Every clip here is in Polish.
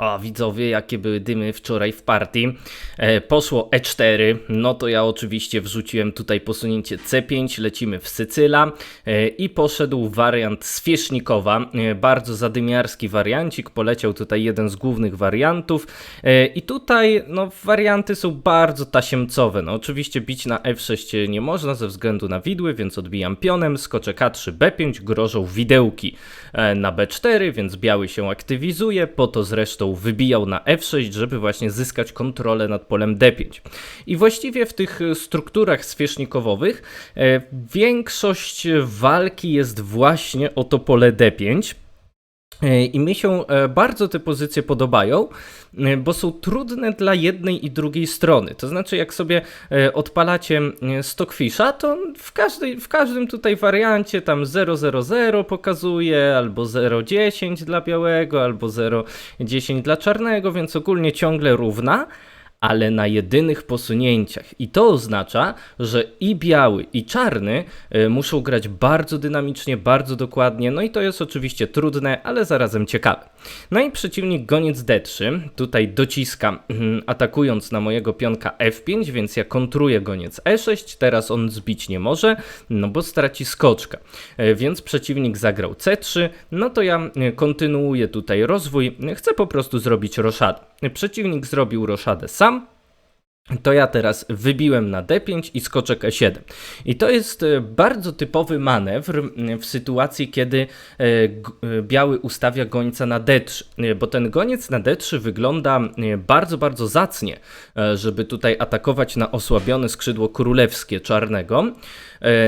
O, widzowie, jakie były dymy wczoraj w partii. E, poszło E4, no to ja oczywiście wrzuciłem tutaj posunięcie C5, lecimy w Sycyla. E, i poszedł wariant Swieśnikowa, e, bardzo zadymiarski wariancik, poleciał tutaj jeden z głównych wariantów. I tutaj no warianty są bardzo tasiemcowe, no oczywiście bić na F6 nie można ze względu na widły, więc odbijam pionem, skoczek A3, B5, grożą widełki. Na B4, więc biały się aktywizuje, po to zresztą wybijał na F6, żeby właśnie zyskać kontrolę nad polem D5. I właściwie w tych e, strukturach swieżnikowowych e, większość walki jest właśnie o to pole D5. E, I mi się e, bardzo te pozycje podobają, e, bo są trudne dla jednej i drugiej strony. To znaczy, jak sobie odpalacie Stockfisha, to w, każdej, w każdym tutaj wariancie tam 000 pokazuje, albo 0,10 dla białego, albo 0,10 dla czarnego, więc ogólnie ciągle równa ale na jedynych posunięciach. I to oznacza, że i biały, i czarny y, muszą grać bardzo dynamicznie, bardzo dokładnie. No i to jest oczywiście trudne, ale zarazem ciekawe. No i przeciwnik goniec D3 tutaj dociska, mm, atakując na mojego pionka F5, więc ja kontruję goniec E6. Teraz on zbić nie może, no bo straci skoczka. Y, Więc przeciwnik zagrał C3, no to ja y, kontynuuję tutaj rozwój. Chcę po prostu zrobić roszadę. Przeciwnik zrobił roszadę sam. To ja teraz wybiłem na D5 i skoczek E7. I to jest e, bardzo typowy manewr w sytuacji, kiedy e, e, biały ustawia gońca na D3, e, bo ten goniec na D3 wygląda bardzo, bardzo zacnie, żeby tutaj atakować na osłabione skrzydło królewskie czarnego.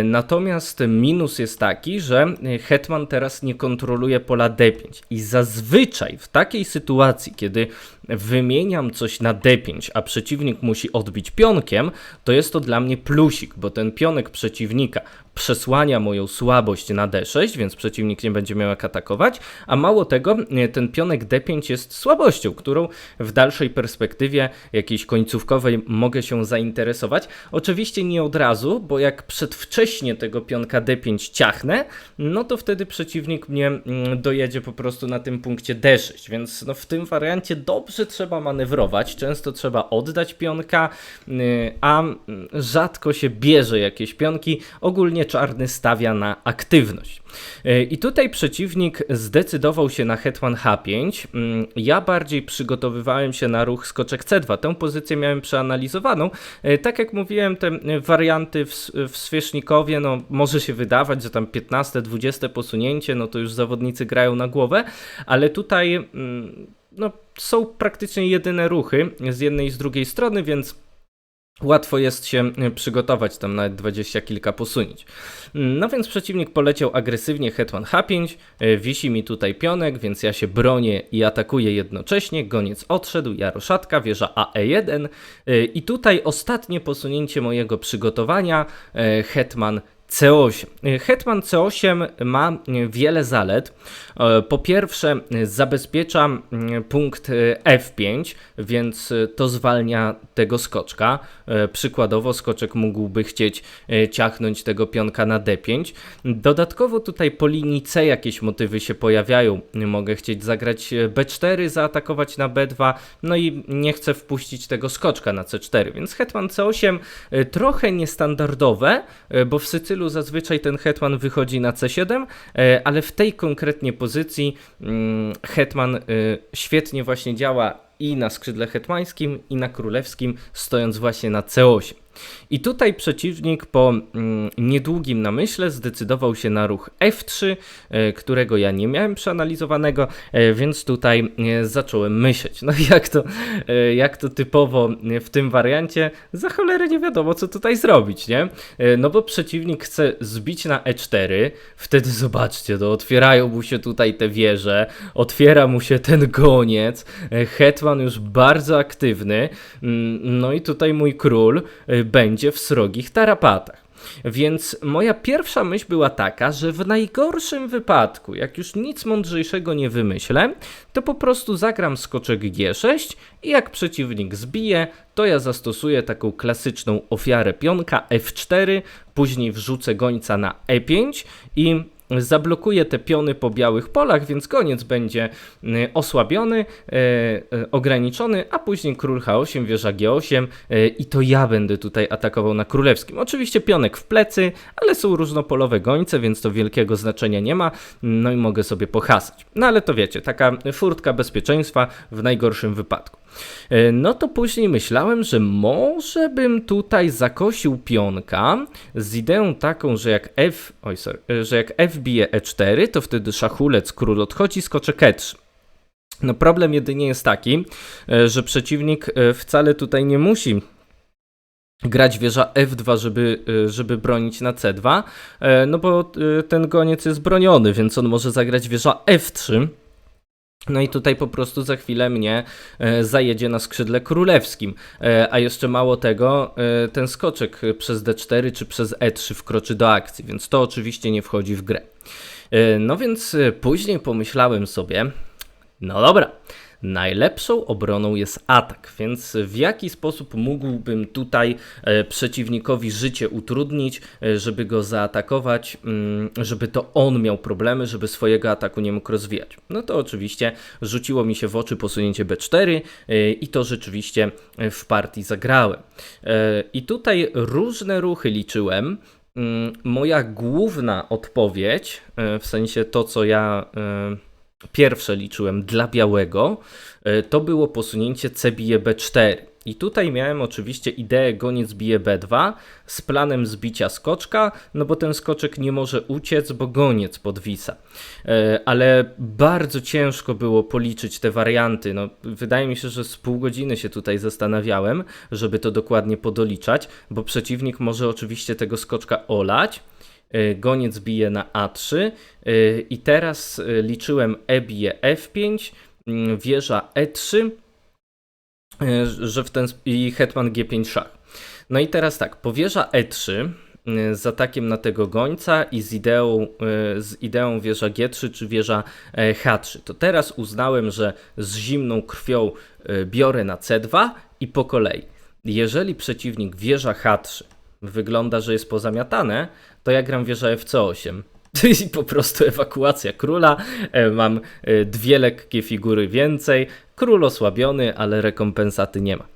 Natomiast minus jest taki, że hetman teraz nie kontroluje pola D5 i zazwyczaj w takiej sytuacji, kiedy wymieniam coś na D5, a przeciwnik musi odbić pionkiem, to jest to dla mnie plusik, bo ten pionek przeciwnika przesłania moją słabość na D6, więc przeciwnik nie będzie miał jak atakować, a mało tego, e, ten pionek D5 jest słabością, którą w dalszej perspektywie jakiejś końcówkowej mogę się zainteresować. Oczywiście nie od razu, bo jak przedwcześnie tego pionka D5 ciachnę, no to wtedy przeciwnik mnie mm, dojedzie po prostu na tym punkcie D6, więc no w tym wariancie dobrze trzeba manewrować, często trzeba oddać pionka, y, a mm, rzadko się bierze jakieś pionki, ogólnie czarny stawia na aktywność. Y, I tutaj przeciwnik zdecydował się na hetman H5. Mm, Ja bardziej przygotowywałem się na ruch skoczek C2. Tę pozycję miałem przeanalizowaną. Y, Tak jak mówiłem, te y, warianty w, w Swiesznikowie, no może się wydawać, że tam 15-20 posunięcie, no to już zawodnicy grają na głowę, ale tutaj mm, no, są praktycznie jedyne ruchy z jednej i z drugiej strony, więc Łatwo jest się y, przygotować, tam nawet dwadzieścia kilka posunięć. Mm, No więc przeciwnik poleciał agresywnie hetman H5, y, wisi mi tutaj pionek, więc ja się bronię i atakuję jednocześnie, goniec odszedł, ja roszatka, wieża AE1 y, i tutaj ostatnie posunięcie mojego przygotowania, hetman C8. Y, Hetman C8 ma wiele zalet. E, Po pierwsze, zabezpiecza y, punkt y, F5, więc y, to zwalnia tego skoczka. E, Przykładowo, skoczek mógłby chcieć ciachnąć tego pionka na D5. Dodatkowo, tutaj po linii C jakieś motywy się pojawiają. Mogę chcieć zagrać y, B4, zaatakować na B2, no i nie chcę wpuścić tego skoczka na C4, więc hetman C8 y, trochę niestandardowe, bo w Sycylu zazwyczaj ten hetman wychodzi na C7, e, ale w tej konkretnie pozycji mm, hetman y, świetnie właśnie działa i na skrzydle hetmańskim, i na królewskim, stojąc właśnie na C8. I tutaj przeciwnik po mm, niedługim namyśle zdecydował się na ruch F3, e, którego ja nie miałem przeanalizowanego, e, więc tutaj e, zacząłem myśleć. No jak to, jak to typowo w tym wariancie, za cholerę nie wiadomo co tutaj zrobić, nie? No bo przeciwnik chce zbić na E4, wtedy zobaczcie, to otwierają mu się tutaj te wieże, otwiera mu się ten goniec, hetman już bardzo aktywny, mm, no i tutaj mój król będzie w srogich tarapatach. Więc moja pierwsza myśl była taka, że w najgorszym wypadku, jak już nic mądrzejszego nie wymyślę, to po prostu zagram skoczek G6 i jak przeciwnik zbije, to ja zastosuję taką klasyczną ofiarę pionka F4, później wrzucę gońca na E5 i zablokuje te piony po białych polach, więc koniec będzie y, osłabiony, y, y, ograniczony, a później król H8, wieża G8 y, i to ja będę tutaj atakował na królewskim. Oczywiście pionek w plecy, ale są różnopolowe gońce, więc to wielkiego znaczenia nie ma, no i mogę sobie pohasać. No ale to wiecie, taka furtka bezpieczeństwa w najgorszym wypadku. E, No to później myślałem, że może bym tutaj zakosił pionka z ideą taką, że jak F, oj sorry, e, że jak F bije E4, to wtedy szachulec, król odchodzi, skoczek E3. No problem jedynie jest taki, e, że przeciwnik wcale tutaj nie musi grać wieża F2, żeby, żeby bronić na C2, e, no bo ten goniec jest broniony, więc on może zagrać wieża F3. No i tutaj po prostu za chwilę mnie e, zajedzie na skrzydle królewskim. E, a jeszcze mało tego, e, ten skoczek przez D4 czy przez E3 wkroczy do akcji, więc to oczywiście nie wchodzi w grę. No więc później pomyślałem sobie, no dobra, najlepszą obroną jest atak, więc w jaki sposób mógłbym tutaj e, przeciwnikowi życie utrudnić, e, żeby go zaatakować, mm, żeby to on miał problemy, żeby swojego ataku nie mógł rozwijać. No to oczywiście rzuciło mi się w oczy posunięcie B4 e, i to rzeczywiście w partii zagrałem. I tutaj różne ruchy liczyłem. Mm, Moja główna odpowiedź, w sensie to, co ja pierwsze liczyłem dla białego, e, to było posunięcie C bije B4. I tutaj miałem oczywiście ideę goniec bije B2 z planem zbicia skoczka, no bo ten skoczek nie może uciec, bo goniec podwisa. E, Ale bardzo ciężko było policzyć te warianty. No, wydaje mi się, że z pół godziny się tutaj zastanawiałem, żeby to dokładnie podoliczać, bo przeciwnik może oczywiście tego skoczka olać, Goniec bije na A3 e, i teraz e, liczyłem E bije F5, mm, wieża E3, e, że w ten i hetman G5 szach. No i teraz tak, po wieża E3 e, z atakiem na tego gońca i z ideą, e, z ideą wieża G3 czy wieża e, H3. To teraz uznałem, że z zimną krwią e, biorę na C2 i po kolei. Jeżeli przeciwnik wieża H3 wygląda, że jest pozamiatane, to ja gram wieża FC8. I po prostu ewakuacja króla. E, Mam e, dwie lekkie figury więcej. Król osłabiony, ale rekompensaty nie ma.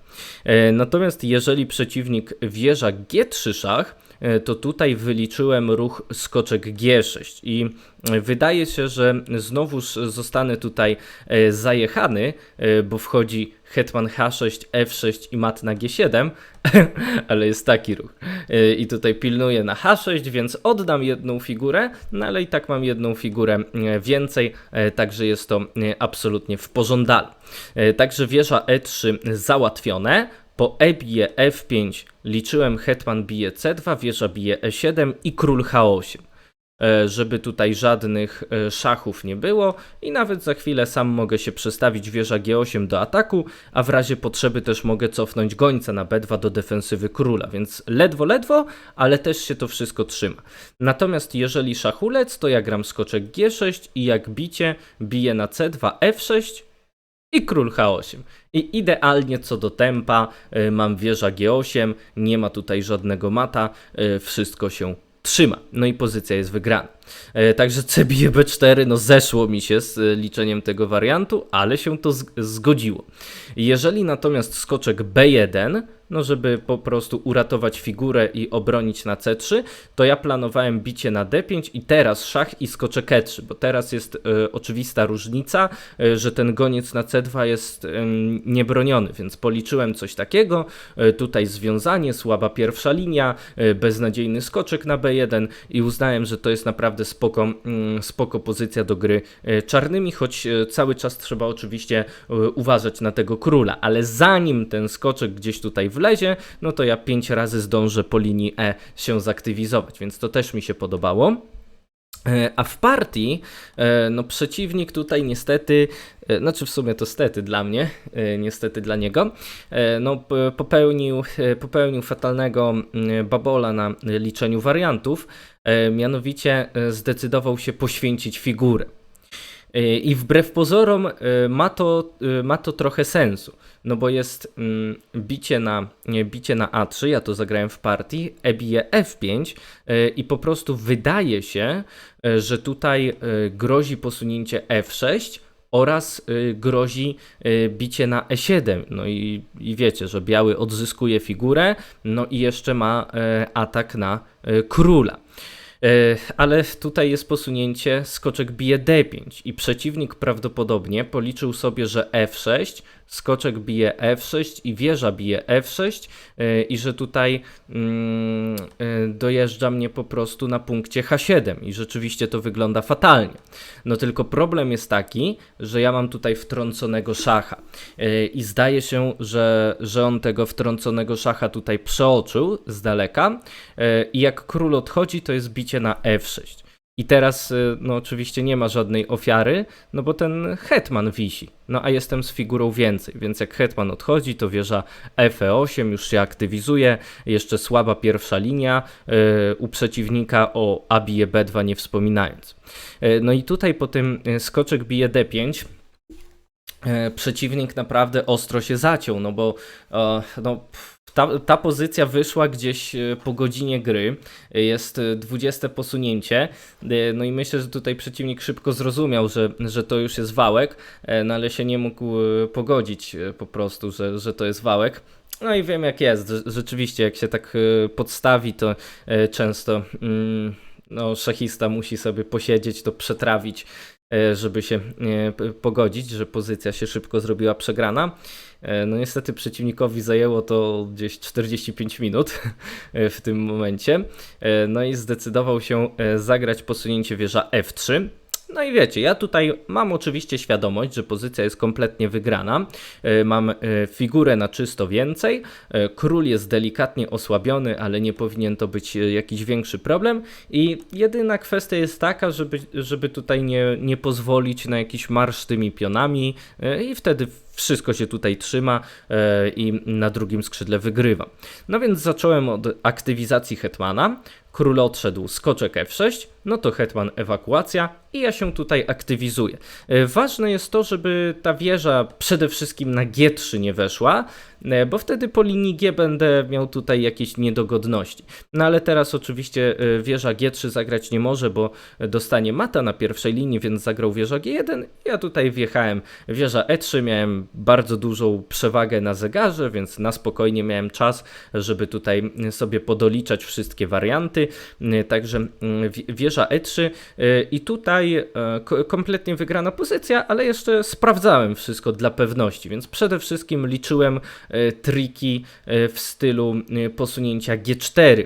E, Natomiast jeżeli przeciwnik wieża G3 szach, to tutaj wyliczyłem ruch skoczek G6 i e, wydaje się, że znowuż zostanę tutaj e, zajechany, e, bo wchodzi hetman H6, F6 i mat na G7, ale jest taki ruch. E, I tutaj pilnuję na H6, więc oddam jedną figurę, no ale i tak mam jedną figurę e, więcej, e, także jest to e, absolutnie w pożądalu. E, Także wieża E3 załatwione. Po E bije F5 liczyłem hetman bije C2, wieża bije E7 i król H8 e, żeby tutaj żadnych e, szachów nie było i nawet za chwilę sam mogę się przestawić wieża G8 do ataku, a w razie potrzeby też mogę cofnąć gońca na B2 do defensywy króla, więc ledwo, ledwo, ale też się to wszystko trzyma. Natomiast jeżeli szachulec, to ja gram skoczek G6 i jak bicie bije na C2 F6 i król H8. I idealnie co do tempa, y, mam wieża G8, nie ma tutaj żadnego mata, y, wszystko się trzyma. No i pozycja jest wygrana. E, Także C bije B4, no zeszło mi się z y, liczeniem tego wariantu, ale się to zgodziło. Jeżeli natomiast skoczek B1, no żeby po prostu uratować figurę i obronić na C3, to ja planowałem bicie na D5 i teraz szach i skoczek E3, bo teraz jest e, oczywista różnica, e, że ten goniec na C2 jest em, niebroniony, więc policzyłem coś takiego, e, tutaj związanie, słaba pierwsza linia, e, beznadziejny skoczek na B1 i uznałem, że to jest naprawdę spoko, mm, spoko pozycja do gry e, czarnymi, choć e, cały czas trzeba oczywiście e, uważać na tego króla, ale zanim ten skoczek gdzieś tutaj wlezie, no to ja pięć razy zdążę po linii E się zaktywizować, więc to też mi się podobało. E, A w partii, e, no przeciwnik tutaj niestety, e, znaczy w sumie to stety dla mnie, niestety dla niego, no popełnił, popełnił fatalnego babola na liczeniu wariantów, mianowicie zdecydował się poświęcić figurę. E, I wbrew pozorom e, ma to, e, ma to trochę sensu, no bo jest mm, bicie na, bicie na A3, ja to zagrałem w partii, e bije F5 e, i po prostu wydaje się, że tutaj grozi posunięcie F6 oraz grozi bicie na E7. No i, i wiecie, że biały odzyskuje figurę, no i jeszcze ma atak na króla. E, Ale tutaj jest posunięcie, skoczek bije D5 i przeciwnik prawdopodobnie policzył sobie, że F6, skoczek bije F6 i wieża bije F6 e, i że tutaj mm, e, dojeżdża mnie po prostu na punkcie H7 i rzeczywiście to wygląda fatalnie. No tylko problem jest taki, że ja mam tutaj wtrąconego szacha e, i zdaje się, że, że on tego wtrąconego szacha tutaj przeoczył z daleka i jak król odchodzi, to jest bicie na F6. I teraz, y, no oczywiście nie ma żadnej ofiary, no bo ten hetman wisi. No a jestem z figurą więcej, więc jak hetman odchodzi, to wieża FE8 już się aktywizuje, jeszcze słaba pierwsza linia y, u przeciwnika o A bije B2 nie wspominając. Y, no i tutaj po tym y, skoczek bije D5, e, przeciwnik naprawdę ostro się zaciął, no bo e, no, pff, ta, ta pozycja wyszła gdzieś e, po godzinie gry, E, jest e, 20 posunięcie, e, no i myślę, że tutaj przeciwnik szybko zrozumiał, że, że to już jest wałek, e, no ale się nie mógł e, pogodzić e, po prostu, że, że to jest wałek. No i wiem jak jest, rzeczywiście jak się tak e, podstawi, to e, często mm, no, szachista musi sobie posiedzieć, to przetrawić, e, żeby się e, pogodzić, że pozycja się szybko zrobiła przegrana. E, No niestety przeciwnikowi zajęło to gdzieś 45 minut w tym momencie. E, No i zdecydował się e, zagrać posunięcie wieża F3. No i wiecie, ja tutaj mam oczywiście świadomość, że pozycja jest kompletnie wygrana. E, Mam e, figurę na czysto więcej. E, Król jest delikatnie osłabiony, ale nie powinien to być jakiś większy problem. I jedyna kwestia jest taka, żeby, żeby tutaj nie, nie pozwolić na jakiś marsz tymi pionami i wtedy wszystko się tutaj trzyma i na drugim skrzydle wygrywa. No więc zacząłem od aktywizacji hetmana. Król odszedł, skoczek F6, no to hetman ewakuacja i ja się tutaj aktywizuję. E, Ważne jest to, żeby ta wieża przede wszystkim na G3 nie weszła, bo wtedy po linii G będę miał tutaj jakieś niedogodności. No ale teraz oczywiście e, wieża G3 zagrać nie może, bo dostanie mata na pierwszej linii, więc zagrał wieża G1. Ja tutaj wjechałem wieża E3, miałem bardzo dużą przewagę na zegarze, więc na spokojnie miałem czas, żeby tutaj sobie podoliczać wszystkie warianty. Także mm, wie- wieża E3 y, i tutaj e, ko- kompletnie wygrana pozycja, ale jeszcze sprawdzałem wszystko dla pewności, więc przede wszystkim liczyłem e, triki e, w stylu e, posunięcia G4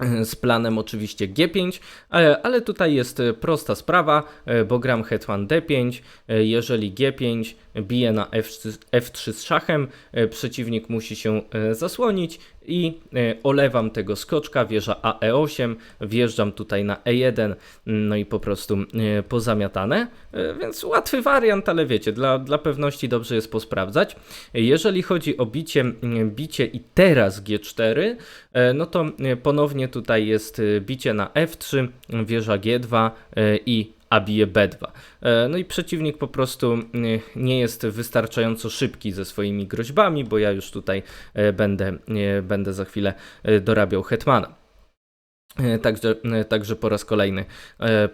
e, z planem oczywiście G5, ale, tutaj jest e, prosta sprawa, e, bo gram hetman D5, e, jeżeli G5 bije na F3, F3 z szachem, e, przeciwnik musi się e, zasłonić i e, olewam tego skoczka, wieża AE8, wjeżdżam tutaj na E1, no i po prostu e, pozamiatane, E, więc łatwy wariant, ale wiecie, dla, dla pewności dobrze jest posprawdzać. Jeżeli chodzi o bicie, m, bicie i teraz G4, e, no to ponownie tutaj jest bicie na F3, wieża G2 e, i a bije B2. E, No i przeciwnik po prostu mm, nie jest wystarczająco szybki ze swoimi groźbami, bo ja już tutaj e, będę, e, będę za chwilę dorabiał hetmana. Także, także po raz kolejny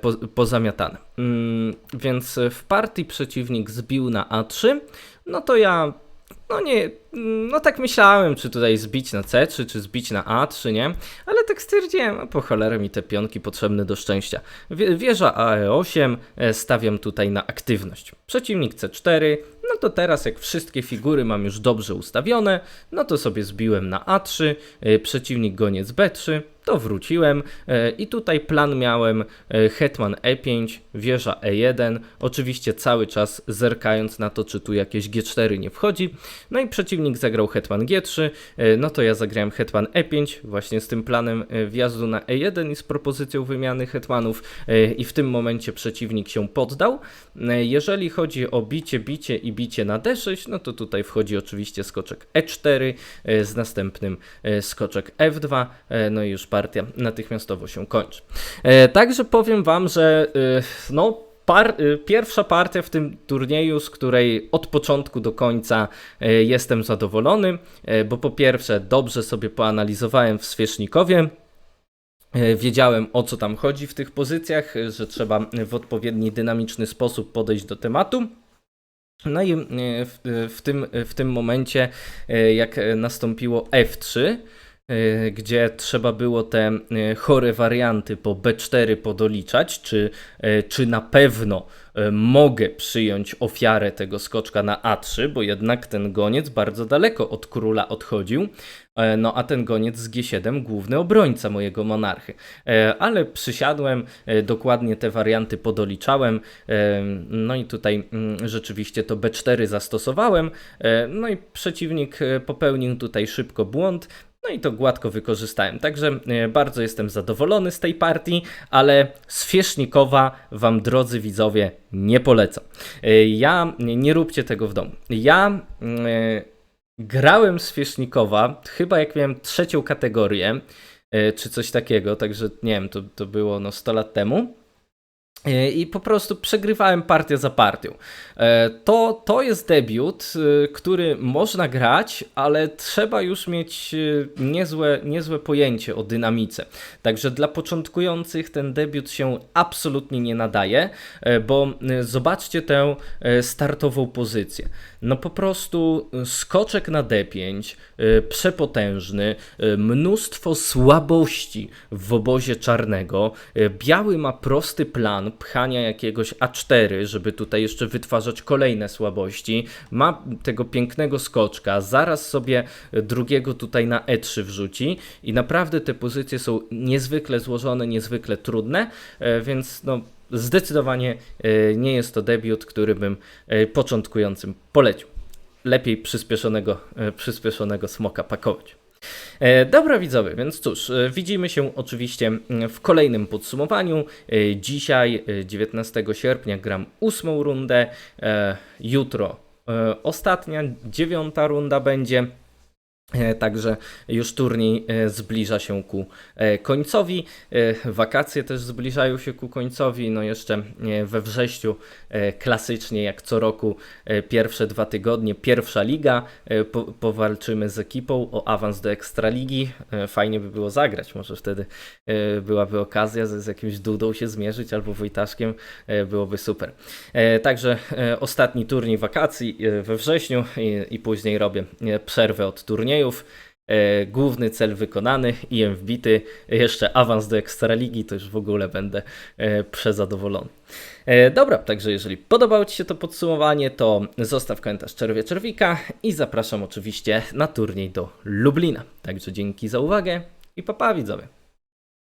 po, pozamiatany. Mm, Więc w partii przeciwnik zbił na A3, no to ja no nie, no tak myślałem, czy tutaj zbić na C3, czy zbić na A3, nie? Ale tak stwierdziłem, a po cholerę mi te pionki potrzebne do szczęścia. Wie- Wieża AE8, e, stawiam tutaj na aktywność. Przeciwnik C4, no to teraz jak wszystkie figury mam już dobrze ustawione, no to sobie zbiłem na A3, e, przeciwnik goniec B3, to wróciłem e, i tutaj plan miałem e, hetman E5, wieża E1, oczywiście cały czas zerkając na to, czy tu jakieś G4 nie wchodzi. No i przeciwnik zagrał hetman G3, e, no to ja zagrałem hetman E5, właśnie z tym planem wjazdu na E1 i z propozycją wymiany hetmanów i w tym momencie przeciwnik się poddał. Jeżeli chodzi o bicie, bicie i bicie na D6, no to tutaj wchodzi oczywiście skoczek E4 e, z następnym e, skoczek F2, e, no i już partia natychmiastowo się kończy. Także powiem Wam, że no par, pierwsza partia w tym turnieju, z której od początku do końca jestem zadowolony, bo po pierwsze dobrze sobie poanalizowałem w Swieżnikowie, E, Wiedziałem o co tam chodzi w tych pozycjach, że trzeba w odpowiedni dynamiczny sposób podejść do tematu. No i e, w, w, tym, w tym momencie, e, jak e, nastąpiło F3, e, gdzie trzeba było te e, chore warianty po B4 podoliczać, czy, e, czy na pewno e, mogę przyjąć ofiarę tego skoczka na A3, bo jednak ten goniec bardzo daleko od króla odchodził. E, No a ten goniec z G7, główny obrońca mojego monarchy. E, Ale przysiadłem, e, dokładnie te warianty podoliczałem. e, No i tutaj mm, rzeczywiście to B4 zastosowałem. e, No i przeciwnik e, popełnił tutaj szybko błąd. No i to gładko wykorzystałem. Także e, bardzo jestem zadowolony z tej partii, ale Swiesznikowa wam, drodzy widzowie, nie polecam. E, Ja, nie, róbcie tego w domu. Ja e, grałem Swiesznikowa, chyba jak miałem trzecią kategorię, czy coś takiego, także nie wiem, to, to było no 100 lat temu. E, I po prostu przegrywałem partię za partią. E, To, to jest debiut, e, który można grać, ale trzeba już mieć niezłe, niezłe pojęcie o dynamice. Także dla początkujących ten debiut się absolutnie nie nadaje, bo zobaczcie tę startową pozycję. No po prostu skoczek na D5, e, przepotężny, mnóstwo słabości w obozie czarnego. Biały ma prosty plan pchania jakiegoś A4, żeby tutaj jeszcze wytwarzać kolejne słabości. Ma tego pięknego skoczka, zaraz sobie drugiego tutaj na E3 wrzuci i naprawdę te pozycje są niezwykle złożone, niezwykle trudne, e, więc no zdecydowanie e, nie jest to debiut, który bym e, początkującym polecił. Lepiej przyspieszonego, przyspieszonego smoka pakować. E, Dobra widzowie, więc cóż, e, widzimy się oczywiście mm, w kolejnym podsumowaniu. E, Dzisiaj, e, 19 sierpnia, gram ósmą rundę. Jutro ostatnia, dziewiąta runda będzie. E, Także już turniej e, zbliża się ku e, końcowi. Wakacje też zbliżają się ku końcowi. No jeszcze we wrześniu klasycznie jak co roku pierwsze dwa tygodnie pierwsza liga. Po, powalczymy z ekipą o awans do Ekstraligi. Fajnie by było zagrać. Może wtedy byłaby okazja z, jakimś Dudą się zmierzyć albo Wojtaszkiem. Byłoby super. Także ostatni turniej wakacji we wrześniu i, i później robię przerwę od turniejów. E, Główny cel wykonany, IM wbity, jeszcze awans do Ekstraligi, to już w ogóle będę e, przezadowolony. E, Dobra, także jeżeli podobało Ci się to podsumowanie, to zostaw komentarz czerwie czerwika i zapraszam oczywiście na turniej do Lublina. Także dzięki za uwagę i papa widzowie.